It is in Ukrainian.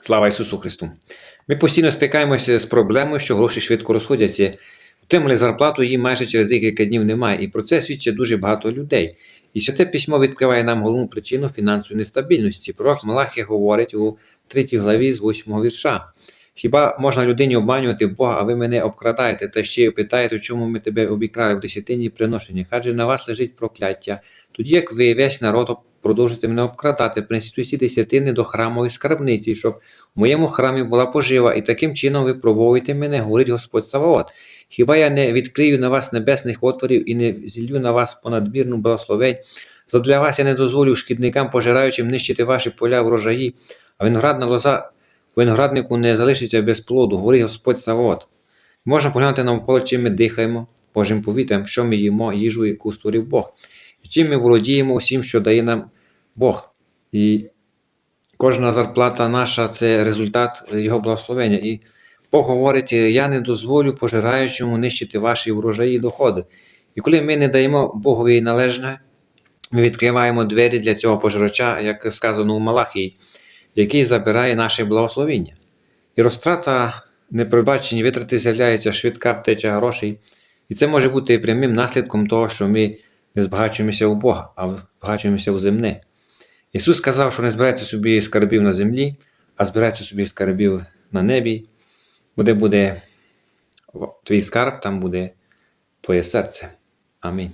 Слава Ісусу Христу! Ми постійно стикаємося з проблемою, що гроші швидко розходяться. Отримали зарплату, її майже через декілька днів немає. І про це свідчить дуже багато людей. І святе письмо відкриває нам головну причину фінансової нестабільності. Пророк Малахі говорить у 3 главі з 8 вірша. Хіба можна людині обманювати Бога, а ви мене обкрадаєте, та ще й питаєте, чому ми тебе обікрали в десятині приношення? Адже на вас лежить прокляття. Тоді як ви весь народ продовжуєте мене обкрадати, принесіть усі десятини до храмової скарбниці, щоб в моєму храмі була пожива, і таким чином ви пробовуєте мене, говорить Господь Саваот. Хіба я не відкрию на вас небесних отворів і не зіллю на вас понадмірну благословень? Задля вас я не дозволю шкідникам, пожираючим нищити ваші поля врожаї, а виноградна лоза винограднику не залишиться без плоду, говорить Господь Саваот. Можна поглянути навколо, чим ми дихаємо, Божим повітрям, що ми їмо, їжу, яку створив Бог, чим ми володіємо усім, що дає нам Бог. І кожна зарплата наша це результат Його благословення. І Бог говорить: я не дозволю пожираючому нищити ваші врожаї і доходи. І коли ми не даємо Богові належне, ми відкриваємо двері для цього пожирача, як сказано у Малахії, який забирає наше благословіння. І розтрата непередбачені витрати з'являється швидка втеча грошей. І це може бути прямим наслідком того, що ми не збагачуємося у Бога, а збагачуємося у земне. Ісус сказав, що не збирається собі скарбів на землі, а збирається собі скарбів на небі, бо де буде твій скарб, там буде твоє серце. Амінь.